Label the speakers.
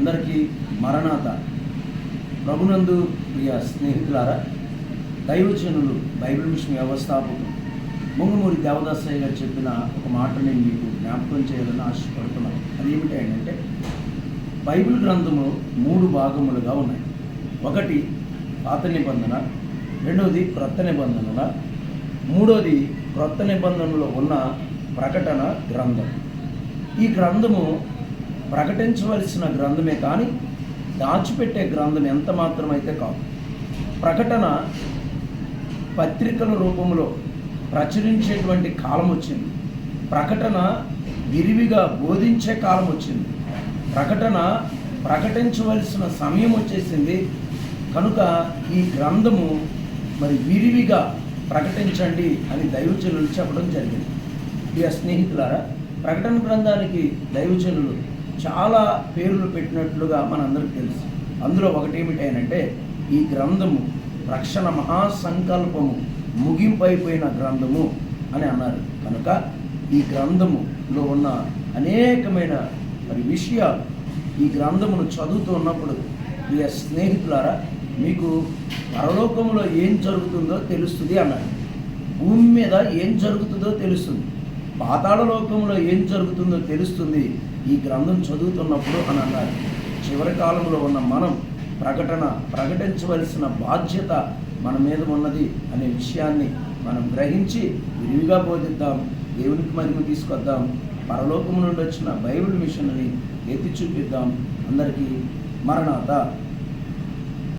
Speaker 1: అందరికీ మరణాత. ప్రభునందు ప్రియ స్నేహితులారా దైవజనులు బైబిల్ మిషన్ వ్యవస్థాపకులు ముంగుమూరి దేవదాసయ్య గారు చెప్పిన ఒక మాట నేను మీకు జ్ఞాపకం చేయాలని ఆశపడుతున్నాను. అదేమిటి అంటే బైబిల్ గ్రంథము మూడు భాగములుగా ఉన్నాయి. ఒకటి పాత నిబంధన. రెండవది క్రొత్త నిబంధనల. మూడోది క్రొత్త నిబంధనలో ఉన్న ప్రకటన గ్రంథం. ఈ గ్రంథము ప్రకటించవలసిన గ్రంథమే కానీ దాచిపెట్టే గ్రంథం ఎంత మాత్రమైతే కాదు. ప్రకటన పత్రికల రూపంలో ప్రచురించేటువంటి కాలం వచ్చింది. ప్రకటన విరివిగా బోధించే కాలం వచ్చింది. ప్రకటన ప్రకటించవలసిన సమయం వచ్చేసింది. కనుక ఈ గ్రంథము మరి విరివిగా ప్రకటించండి అని దైవచనులు చెప్పడం జరిగింది. ప్రియ స్నేహితులారా ప్రకటన గ్రంథానికి దైవచనులు చాలా పేర్లు పెట్టినట్లుగా మనందరికి తెలుసు. అందులో ఒకటి ఏమిటంటే ఈ గ్రంథము రక్షణ మహాసంకల్పము ముగింపు అయిపోయిన గ్రంథము అని అన్నారు. కనుక ఈ గ్రంథములో ఉన్న అనేకమైన మరి విషయాలు ఈ గ్రంథమును చదువుతూ ఉన్నప్పుడు ప్రియ స్నేహితులారా మీకు పరలోకంలో ఏం జరుగుతుందో తెలుస్తుంది అన్నారు. భూమి మీద ఏం జరుగుతుందో తెలుస్తుంది. పాతాళ లోకంలో ఏం జరుగుతుందో తెలుస్తుంది ఈ గ్రంథం చదువుతున్నప్పుడు అని అన్నారు. చివరి కాలంలో ఉన్న మనం ప్రకటన ప్రకటించవలసిన బాధ్యత మన మీద ఉన్నది అనే విషయాన్ని మనం గ్రహించి విరివిగా బోధిద్దాం దేవునికి మహిమ తీసుకొద్దాం పరలోకం నుండి వచ్చిన బైబిల్ మిషన్ని ఎత్తి చూపిద్దాం. అందరికీ మరణాత.